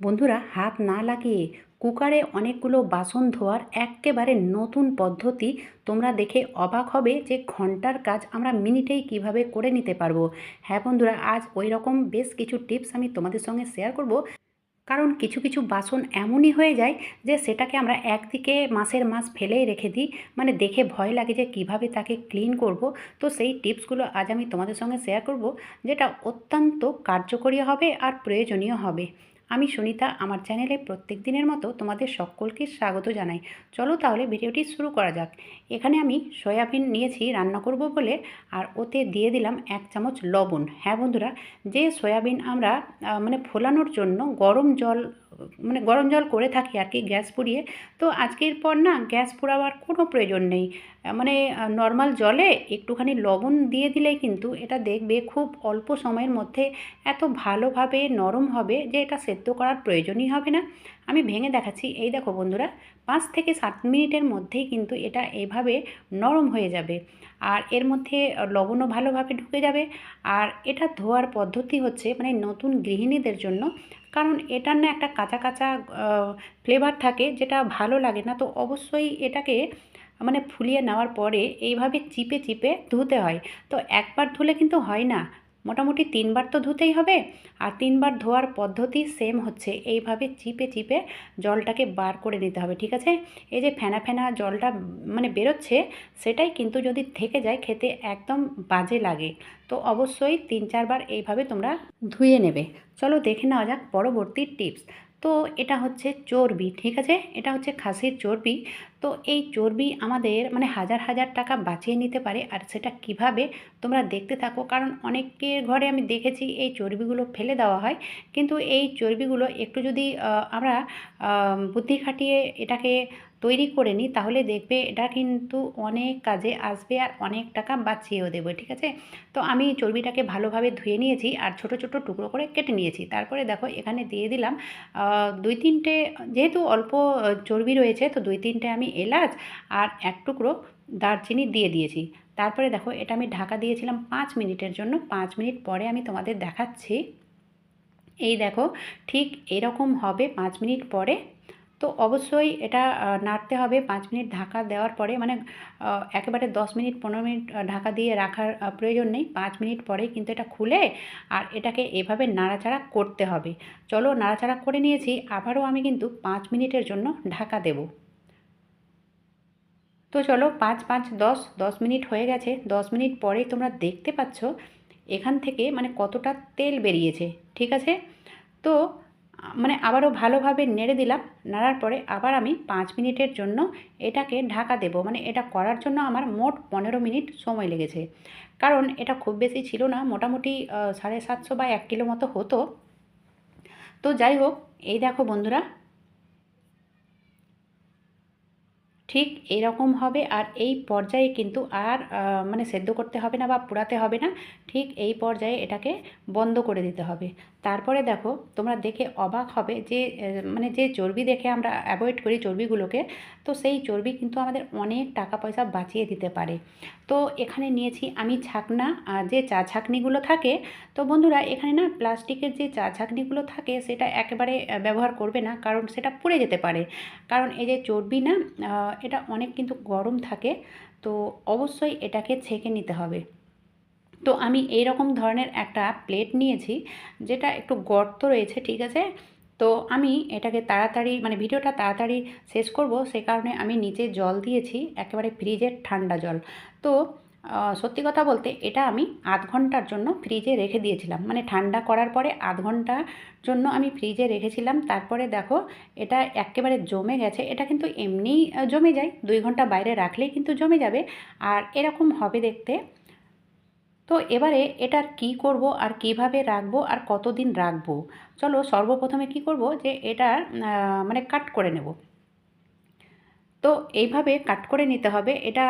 বন্ধুরা, হাত না লাগিয়ে কুকারে অনেকগুলো বাসন ধোয়ার এক্কেবারে নতুন পদ্ধতি তোমরা দেখে অবাক হবে যে ঘণ্টার কাজ আমরা মিনিটেই কীভাবে করে নিতে পারব। হ্যাঁ বন্ধুরা, আজ ওই রকম বেশ কিছু টিপস আমি তোমাদের সঙ্গে শেয়ার করব। কারণ কিছু কিছু বাসন এমনই হয়ে যায় যে সেটাকে আমরা একদিকে মাসের মাস ফেলেই রেখে দিই। মানে দেখে ভয় লাগে যে কীভাবে তাকে ক্লিন করব। তো সেই টিপসগুলো আজ আমি তোমাদের সঙ্গে শেয়ার করব, যেটা অত্যন্ত কার্যকরী হবে আর প্রয়োজনীয় হবে। আমি সুনিতা, আমার চ্যানেলে প্রত্যেক দিনের মতো তোমাদের সকলকে স্বাগত জানাই। চলো তাহলে ভিডিওটি শুরু করা যাক। এখানে আমি সয়াবিন নিয়েছি, রান্না করব বলে, আর ওতে দিয়ে দিলাম এক চামচ লবণ। হ্যাঁ বন্ধুরা, যে সয়াবিন আমরা মানে ফোলানোর জন্য গরম জল মানে গরম জল করে থাকি আর কি, গ্যাস পুড়িয়ে। তো আজকের পর না গ্যাস পোড়াবার কোনো প্রয়োজন নেই। মানে নর্মাল জলে একটুখানি লবণ দিয়ে দিলেই কিন্তু এটা দেখবে খুব অল্প সময়ের মধ্যে এত ভালোভাবে নরম হবে যে এটা সেদ্ধ করার প্রয়োজনই হবে না। আমি ভেঙে দেখাচ্ছি। এই দেখো বন্ধুরা পাঁচ থেকে সাত মিনিটের মধ্যেই কিন্তু এটা এভাবে নরম হয়ে যাবে। আর এর মধ্যে লবণও ভালোভাবে ঢুকে যাবে। আর এটা ধোয়ার পদ্ধতি হচ্ছে মানে নতুন গৃহিণীদের জন্য। কারণ এটার না একটা কাঁচা কাঁচা ফ্লেভার থাকে যেটা ভালো লাগে না। তো অবশ্যই এটাকে মানে ফুলিয়ে নেওয়ার পরে এইভাবে চিপে চিপে ধুতে হয়। তো একবার ধুলে কিন্তু হয় না। মোটামুটি তিনবার তো ধুতেই হবে আর তিনবার ধোয়ার পদ্ধতি সেম হচ্ছে। এইভাবে চিপে চিপে জলটাকে বার করে নিতে হবে, ঠিক আছে? এই যে ফেনা ফেনা জলটা মানে বেরোচ্ছে, সেটাই কিন্তু যদি থেকে যায় খেতে একদম বাজে লাগে। তো অবশ্যই তিন চারবার এইভাবে তোমরা ধুয়ে নেবে। চলো দেখে নেওয়া যাক পরবর্তী টিপস তো এটা হচ্ছে চর্বি, ঠিক আছে? এটা হচ্ছে খাসির চর্বি। তো এই চর্বি আমাদের মানে হাজার হাজার টাকা বাঁচিয়ে নিতে পারে আর সেটা কীভাবে তোমরা দেখতে থাকো? কারণ অনেকের ঘরে আমি দেখেছি এই চর্বিগুলো ফেলে দেওয়া হয়। কিন্তু এই চর্বিগুলো একটু যদি আমরা বুদ্ধি খাটিয়ে এটাকে তৈরি করে নিই, তাহলে দেখবে এটা কিন্তু অনেক কাজে আসবে আর অনেক টাকা বাঁচিয়েও দেবে, ঠিক আছে? তো আমি চর্বিটাকে ভালোভাবে ধুয়ে নিয়েছি আর ছোট ছোট টুকরো করে কেটে নিয়েছি। তারপরে দেখো এখানে দিয়ে দিলাম দুই তিনটে, যেহেতু অল্প চর্বি রয়েছে, তো দুই তিনটে আমি এলাচ আর এক টুকরো দারচিনি দিয়ে দিয়েছি। তারপরে দেখো, এটা আমি ঢাকা দিয়েছিলাম পাঁচ মিনিটের জন্য। পাঁচ মিনিট পরে আমি তোমাদের দেখাচ্ছি। এই দেখো, ঠিক এরকম হবে পাঁচ মিনিট পরে। তো অবশ্যই এটা নাড়তে হবে। পাঁচ মিনিট ঢাকা দেওয়ার পরে মানে একেবারে দশ মিনিট, পনেরো মিনিট ঢাকা দিয়ে রাখার প্রয়োজন নেই। পাঁচ মিনিট পরেই কিন্তু এটা খুলে আর এটাকে এভাবে নাড়াচাড়া করতে হবে। চলো, নাড়াচাড়া করে নিয়েছি। আবারও আমি কিন্তু পাঁচ মিনিটের জন্য ঢাকা দেব। তো চলো পাঁচ পাঁচ, দশ দশ মিনিট হয়ে গেছে। দশ মিনিট পরেই তোমরা দেখতে পাচ্ছ এখান থেকে মানে কতটা তেল বেরিয়েছে, ঠিক আছে? তো মানে আবারও ভালোভাবে নেড়ে দিলাম, নাড়ার পরে আবার আমি পাঁচ মিনিটের জন্য এটাকে ঢাকা দেব। মানে এটা করার জন্য আমার মোট পনেরো মিনিট সময় লেগেছে। কারণ এটা খুব বেশি ছিল না, মোটামুটি সাড়ে সাতশো বা এক কিলো মতো হতো। তো যাই হোক, এই দেখো বন্ধুরা ঠিক এরকম হবে আর এই পর্যায়ে কিন্তু আর মানে সেদ্ধ করতে হবে না বা পোড়াতে হবে না। ঠিক এই পর্যায়ে এটাকে বন্ধ করে দিতে হবে। তারপরে দেখো, তোমরা দেখে অবাক হবে যে মানে যে চর্বি দেখে আমরা অ্যাভয়েড করি চর্বিগুলোকে, তো সেই চর্বি কিন্তু আমাদের অনেক টাকা পয়সা বাঁচিয়ে দিতে পারে। তো এখানে নিয়েছি আমি ছাকনা যে চা ছাকনিগুলো থাকে, তো বন্ধুরা এখানে না প্লাস্টিকের যে চা ছাকনিগুলো থাকে, সেটা একেবারে ব্যবহার করবে না, কারণ সেটা পুড়ে যেতে পারে। কারণ এই যে চর্বি না এটা অনেক কিন্তু গরম থাকে, তো অবশ্যই এটাকে ছেঁকে নিতে হবে। তো আমি এই রকম ধরনের একটা প্লেট নিয়েছি, যেটা একটু গর্ত রয়েছে, ঠিক আছে? তো আমি এটাকে তাড়াতাড়ি মানে ভিডিওটা তাড়াতাড়ি শেষ করব, সে কারণে আমি নিচে জল দিয়েছি, একেবারে ফ্রিজের ঠান্ডা জল। তো সত্যি কথা বলতে এটা আমি আধ ঘণ্টার জন্য ফ্রিজে রেখে দিয়েছিলাম। মানে ঠান্ডা করার পরে আধ ঘণ্টার জন্য আমি ফ্রিজে রেখেছিলাম। তারপরে দেখো, এটা একেবারে জমে গেছে। এটা কিন্তু এমনিই জমে যায়। দুই ঘণ্টা বাইরে রাখলেই কিন্তু জমে যাবে। আর এরকম হবে দেখতে তো এবারে এটার কি করব আর কীভাবে রাখব আর কতদিন রাখব? চলো সর্বপ্রথমে কি করব যে এটা মানে কাট করে নেব। তো এইভাবে কাট করে নিতে হবে। এটা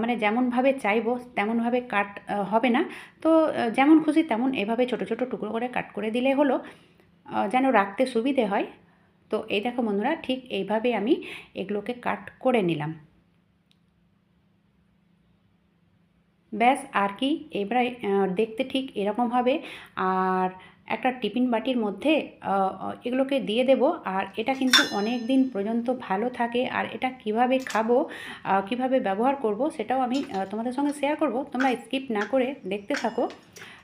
মানে যেমনভাবে চাইব তেমনভাবে কাট হবে না। তো যেমন খুশি তেমন এভাবে ছোট ছোট টুকরো করে কাট করে দিলে হলো যেন রাখতে সুবিধে হয়। তো এই দেখো বন্ধুরা, ঠিক এইভাবে আমি এগুলোকে কাট করে নিলাম। ব্যাস আর কি, এবারে দেখতে ঠিক এরকম হবে। আর একটা টিফিন বাটির মধ্যে এগুলোকে দিয়ে দেব। আর এটা কিন্তু অনেক দিন পর্যন্ত ভালো থাকে। আর এটা কীভাবে খাব কীভাবে ব্যবহার করব, সেটাও আমি তোমাদের সঙ্গে শেয়ার করব। তোমরা স্কিপ না করে দেখতে থাকো।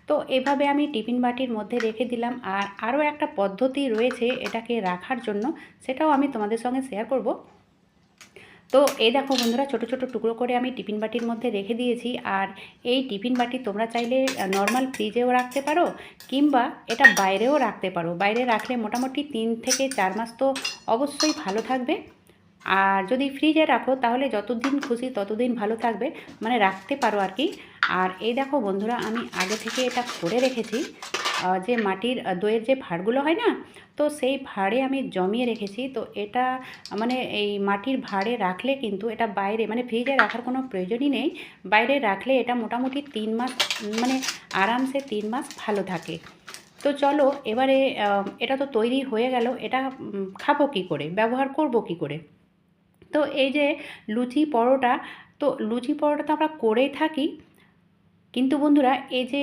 তো এভাবে আমি টিফিন বাটির মধ্যে রেখে দিলাম। আর আরও একটা পদ্ধতি রয়েছে এটাকে রাখার জন্য, সেটাও আমি তোমাদের সঙ্গে শেয়ার করব। তো এই দেখো বন্ধুরা, ছোট ছোট টুকরো করে আমি টিফিন বাটির মধ্যে রেখে দিয়েছি। আর এই টিফিন বাটি তোমরা চাইলে নর্মাল ফ্রিজেও রাখতে পারো কিংবা এটা বাইরেও রাখতে পারো। বাইরে রাখলে মোটামুটি তিন থেকে চার মাস তো অবশ্যই ভালো থাকবে। আর যদি ফ্রিজে রাখো, তাহলে যতদিন খুশি ততদিন ভালো থাকবে। মানে রাখতে পারো আর কি। আর এই দেখো বন্ধুরা, আমি আগে থেকে এটা করে রেখেছি। যে মাটির দইয়ের যে ভাঁড়গুলো হয় না, তো সেই ভাঁড়ে আমি জমিয়ে রেখেছি। তো এটা মানে এই মাটির ভাঁড়ে রাখলে কিন্তু এটা বাইরে মানে ফ্রিজে রাখার কোনো প্রয়োজনই নেই। বাইরে রাখলে এটা মোটামুটি তিন মাস মানে আরামসে তিন মাস ভালো থাকে। তো চলো, এবারে এটা তো তৈরি হয়ে গেল, এটা খাব কী করে? ব্যবহার করব কী করে? তো এই যে লুচি পরোটা, তো লুচি পরোটা তো আমরা করেই থাকি কিন্তু বন্ধুরা, এই যে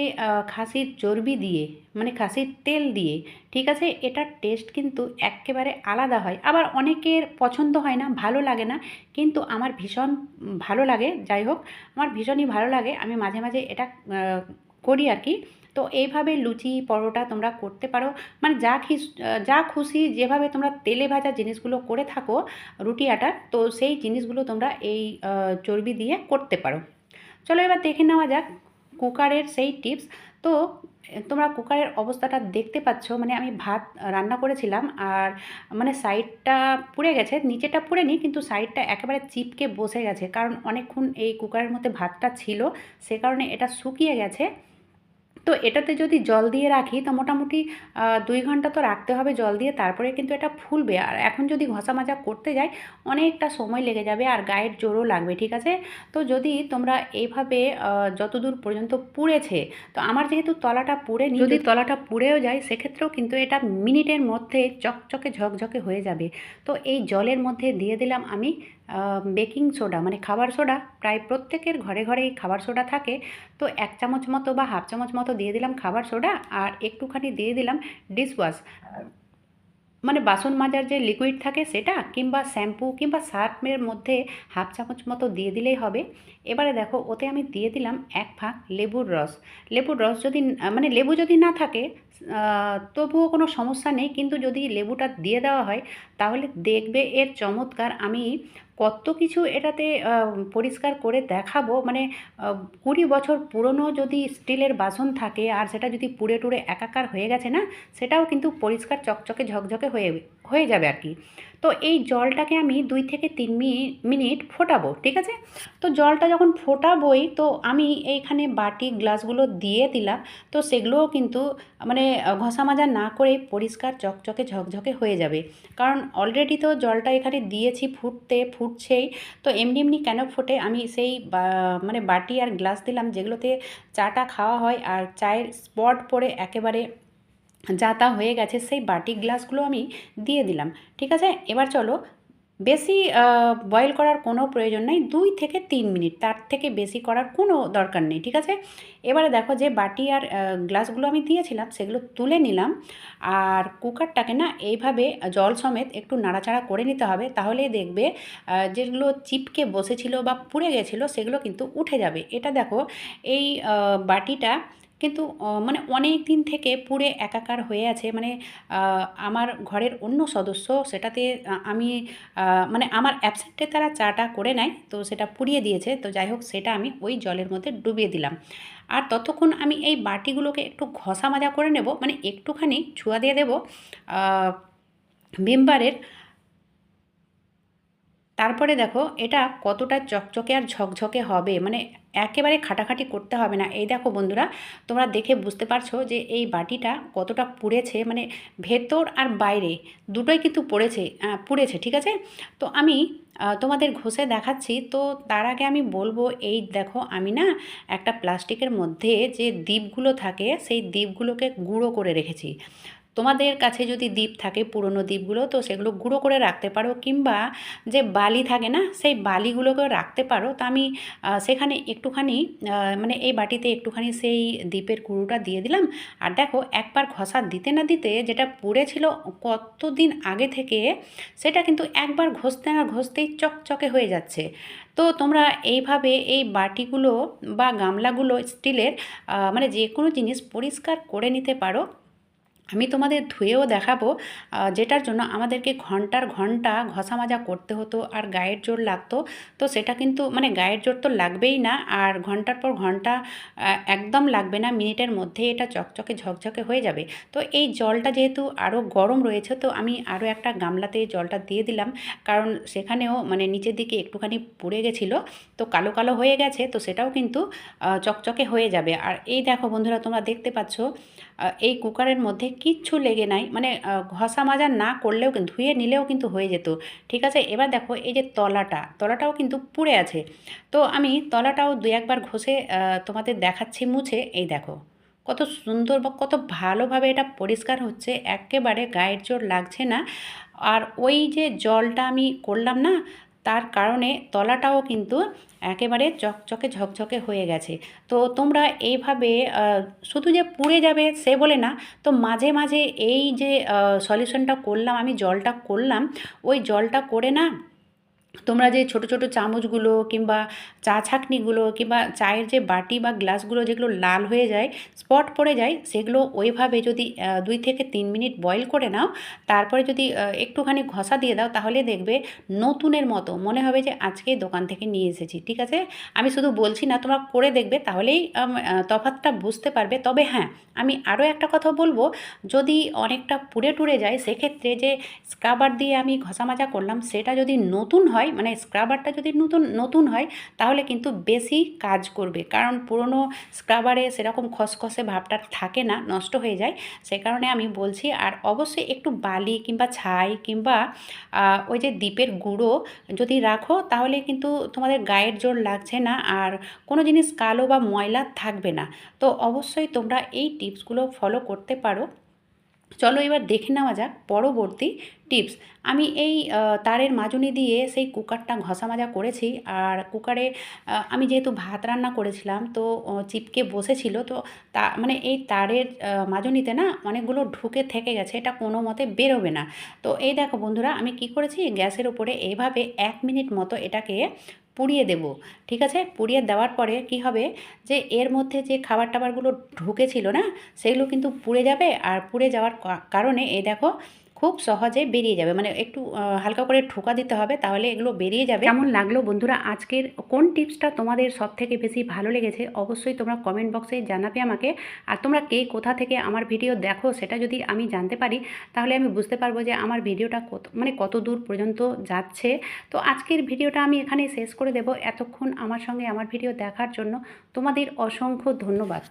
খাসির চর্বি দিয়ে মানে খাসির তেল দিয়ে, ঠিক আছে, এটার টেস্ট কিন্তু একেবারে আলাদা হয়। আবার অনেকের পছন্দ হয় না, ভালো লাগে না, কিন্তু আমার ভীষণ ভালো লাগে, যাই হোক, আমার ভীষণই ভালো লাগে। আমি মাঝে মাঝে এটা করি আর কি। তো এইভাবে লুচি, পরোটা তোমরা করতে পারো। মানে যা খিস যা খুশি, যেভাবে তোমরা তেলে ভাজা জিনিসগুলো করে থাকো, রুটি আটার তো সেই জিনিসগুলো তোমরা এই চর্বি দিয়ে করতে পারো। চলো এবার দেখে নেওয়া যাক কুকারের সেই টিপস। তো, তোমরা কুকারের অবস্থাটা দেখতে পাচ্ছ মানে আমি ভাত রান্না করেছিলাম আর মানে সাইডটা পুড়ে গেছে, নিচেটা পুড়ে পুড়েনি কিন্তু সাইডটা একেবারে চিপকে বসে গেছে। কারণ অনেকক্ষণ এই কুকারের মধ্যে ভাতটা ছিল, সে কারণে এটা শুকিয়ে গেছে। তো এটাতে যদি জল দিয়ে রাখি তো মোটামুটি দুই ঘণ্টা তো রাখতে হবে জল দিয়ে তারপরে কিন্তু এটা ফুলবে। আর এখন যদি ঘষা মাজা করতে যাই অনেকটা সময় লেগে যাবে আর গায়ের জোরও লাগবে ঠিক আছে? তো যদি তোমরা এইভাবে যতদূর পর্যন্ত পুড়েছে তো আমার যেহেতু তলাটা পুড়ে যদি তলাটা পুড়েও যায় সেক্ষেত্রেও কিন্তু এটা মিনিটের মধ্যে চকচকে ঝকঝকে হয়ে যাবে। তো এই জলের মধ্যে দিয়ে দিলাম আমি বেকিং সোডা মানে খাবার সোডা প্রায় প্রত্যেকের ঘরে ঘরেই খাবার সোডা থাকে। তো এক চামচ মতো বা হাফ চামচ মতো দিয়ে দিলাম খাবার সোডা আর একটুখানি দিয়ে দিলাম ডিশওয়াশ মানে বাসন মাজার যে লিকুইড থাকে সেটা, কিংবা শ্যাম্পু কিংবা সার্ফের মধ্যে হাফ চামচ মতো দিয়ে দিলেই হবে। এবারে দেখো, ওতে আমি দিয়ে দিলাম এক ফাঁক লেবুর রস। লেবুর রস যদি মানে লেবু যদি না থাকে তবুও কোনো সমস্যা নেই। কিন্তু যদি লেবুটা দিয়ে দেওয়া হয়, তাহলে দেখবে এর চমৎকার আমি কত কিছু এটাতে পরিষ্কার করে দেখাবো। মানে কুড়ি বছর পুরনো যদি স্টিলের বাসন থাকে, আর সেটা যদি পুড়ে টুড়ে একাকার হয়ে গেছে না, সেটাও কিন্তু পরিষ্কার চকচকে ঝকঝকে হয়ে হয়ে যাবে আর কি। তো এই জলটাকে আমি দুই থেকে তিন মিনিট ফোটাবো, ঠিক আছে? তো জলটা যখন ফোটাবই, তো আমি এইখানে বাটি, গ্লাসগুলো দিয়ে দিলাম, তো সেগুলোও কিন্তু মানে ঘষা মাজা না করে পরিষ্কার চকচকে ঝকঝকে হয়ে যাবে। কারণ অলরেডি তো জলটা এখানে দিয়েছি, ফুটতে, ফুটছেই, তো এমনি এমনি কেন ফোটে? আমি সেই মানে বাটি আর গ্লাস দিলাম, যেগুলোতে চাটা খাওয়া হয়, আর চায়ের স্পট পড়ে একেবারে যা তা হয়ে গেছে, সেই বাটি গ্লাসগুলো আমি দিয়ে দিলাম। ঠিক আছে? এবার চলো, বেশি বয়েল করার কোনো প্রয়োজন নেই, দুই থেকে তিন মিনিট, তার থেকে বেশি করার কোনো দরকার নেই, ঠিক আছে? এবারে দেখো যে বাটি আর গ্লাসগুলো আমি দিয়েছিলাম, সেগুলো তুলে নিলাম। আর কুকারটাকে না, এইভাবে জল সমেত একটু নাড়াচাড়া করে নিতে হবে, তাহলেই দেখবে যেগুলো চিপকে বসেছিল বা পুড়ে গেছিল, সেগুলো কিন্তু উঠে যাবে। এটা দেখো, এই বাটিটা কিন্তু মানে অনেক দিন থেকে পুড়ে একাকার হয়ে আছে। মানে আমার ঘরের অন্য সদস্য সেটাতে আমি মানে আমার অ্যাবসেন্টে তারা চাটা করে নেয়, তো সেটা পুড়িয়ে দিয়েছে। তো যাই হোক, সেটা আমি ওই জলের মধ্যে ডুবিয়ে দিলাম। আর ততক্ষণ আমি এই বাটিগুলোকে একটু ঘষা মাজা করে নেব মানে একটুখানি ছুয়া দিয়ে দেবো ভিমবারের তারপরে দেখো, এটা কতটা চকচকে আর ঝকঝকে হবে। মানে একেবারে খাটাখাটি করতে হবে না। এই দেখো বন্ধুরা, তোমরা দেখে বুঝতে পারছ যে এই বাটিটা কতটা পুড়েছে মানে ভেতর আর বাইরে দুটোই কিন্তু পড়েছে পুড়েছে, ঠিক আছে? তো আমি তোমাদের ঘষে দেখাচ্ছি। তো তার আগে আমি বলব, এই দেখো আমি না একটা প্লাস্টিকের মধ্যে যে দ্বীপগুলো থাকে, সেই দ্বীপগুলোকে গুঁড়ো করে রেখেছি। তোমাদের কাছে যদি দ্বীপ থাকে, পুরনো দ্বীপগুলো, তো সেগুলো গুঁড়ো করে রাখতে পারো কিংবা যে বালি থাকে না, সেই বালিগুলোকেও রাখতে পারো। তা আমি সেখানে একটুখানি মানে এই বাটিতে একটুখানি সেই দ্বীপের গুঁড়োটা দিয়ে দিলাম। আর দেখো, একবার ঘষা দিতে না দিতে যেটা পড়েছিল কতদিন আগে থেকে, সেটা কিন্তু একবার ঘষতে না ঘষতেই চকচকে হয়ে যাচ্ছে। তো তোমরা এইভাবে এই বাটিগুলো বা গামলাগুলো স্টিলের মানে যে কোনো জিনিস পরিষ্কার করে নিতে পারো। আমি তোমাদের ধুয়েও দেখাবো যেটার জন্য আমাদেরকে ঘণ্টার ঘণ্টা ঘষা মাজা করতে হতো আর গায়ের জোর লাগতো। তো সেটা কিন্তু মানে গায়ের জোর তো লাগবেই না আর ঘণ্টার পর ঘণ্টা একদম লাগবে না, মিনিটের মধ্যে এটা চকচকে ঝকঝকে হয়ে যাবে। তো এই জলটা যেহেতু আরও গরম রয়েছে, তো আমি আরও একটা গামলাতে জলটা দিয়ে দিলাম। কারণ সেখানেও মানে নিচের দিকে একটুখানি পুড়ে গেছিল, তো কালো কালো হয়ে গেছে, তো সেটাও কিন্তু চকচকে হয়ে যাবে। আর এই দেখো বন্ধুরা, তোমরা দেখতে পাচ্ছ এই কুকারের মধ্যে কিচ্ছু লেগে নাই। মানে ঘষা মাজা না করলেও কিন্তু, ধুয়ে নিলেও কিন্তু হয়ে যেত। ঠিক আছে? এবার দেখো, এই যে তলাটা, তলাটাও কিন্তু পুড়ে আছে। তো আমি তলাটাও দু একবার ঘষে তোমাদের দেখাচ্ছি মুছে। এই দেখো, কত সুন্দর বা কত ভালোভাবে এটা পরিষ্কার হচ্ছে। একেবারে গায়ের জোর লাগছে না। আর ওই যে জলটা আমি করলাম না তার কারণে তলাটাও কিন্তু একেবারে চকচকে ঝকঝকে হয়ে গেছে। তো তোমরা এইভাবে শুধু যে পুড়ে যাবে সে বলে না, তো মাঝে মাঝে এই যে সলিউশনটা করলাম, আমি জলটা করলাম, ওই জলটা করে না তোমরা যে ছোট ছোট চামচগুলো কিংবা চা ছাঁকনিগুলো কিংবা চায়ের যে বাটি বা গ্লাসগুলো যেগুলো লাল হয়ে যায়, স্পট পড়ে যায়, সেগুলো ওইভাবে যদি দুই থেকে তিন মিনিট বয়েল করে নাও, তারপরে যদি একটুখানি ঘষা দিয়ে দাও, তাহলে দেখবে নতুনের মতো মনে হবে যে আজকেই দোকান থেকে নিয়ে এসেছি, ঠিক আছে? আমি শুধু বলছি না, তোমরা করে দেখবে, তাহলেই তফাৎটা বুঝতে পারবে। তবে হ্যাঁ আমি আরও একটা কথা বলব, যদি অনেকটা পুড়ে টুড়ে যায়, সেক্ষেত্রে যে স্ক্রাবার দিয়ে আমি ঘষা মাজা করলাম, সেটা যদি নতুন হয় মানে স্ক্রাবারটা যদি নতুন নতুন হয়, তাহলে কিন্তু বেশি কাজ করবে। কারণ পুরনো স্ক্রাবারে সেরকম খসখসে ভাবটা থাকে না, নষ্ট হয়ে যায়। সে কারণে আমি বলছি, আর অবশ্যই একটু বালি কিংবা ছাই কিংবা ওই যে দ্বীপের গুঁড়ো যদি রাখো, তাহলে কিন্তু তোমাদের গায়ের জোর লাগছে না, আর কোনো জিনিস কালো বা ময়লা থাকবে না। তো অবশ্যই তোমরা এই টিপসগুলো ফলো করতে পারো। চলো এবার দেখে নেওয়া যাক পরবর্তী টিপস। আমি এই তারের মাজুনি দিয়ে সেই কুকারটা ঘষা মাজা করেছি আর কুকারে আমি যেহেতু ভাত রান্না করেছিলাম তো চিপকে বসেছিল তো তা মানে এই তারের মাজুনিতে না অনেকগুলো ঢুকে থেকে গেছে, এটা কোনো মতে বেরোবে না। তো এই দেখো বন্ধুরা, আমি কি করেছি, গ্যাসের উপরে এইভাবে এক মিনিট মতো এটাকে পুড়িয়ে দেব, ঠিক আছে? পুড়িয়ে দেওয়ার পরে কি হবে যে, এর মধ্যে যে খাবার টাবারগুলো ঢুকেছিল না, সেগুলো কিন্তু পুড়ে যাবে। আর পুড়ে যাওয়ার কারণে এই দেখো খুব সহজে বেরিয়ে যাবে। মানে একটু হালকা করে ঠোকা দিতে হবে তাহলে এগুলো বেরিয়ে যাবে। কেমন লাগল বন্ধুরা? আজকের কোন টিপসটা তোমাদের সব থেকে বেশি ভালো লেগেছে অবশ্যই তোমরা কমেন্ট বক্সে জানাবে আমাকে। আর তোমরা কে কোথা থেকে আমার ভিডিও দেখো সেটা যদি আমি জানতে পারি, তাহলে আমি বুঝতে পারব যে আমার ভিডিওটা কত মানে কত দূর পর্যন্ত যাচ্ছে। তো আজকের ভিডিওটা আমি এখানে শেষ করে দেব। এতক্ষণ আমার সঙ্গে আমার ভিডিও দেখার জন্য তোমাদের অসংখ্য ধন্যবাদ।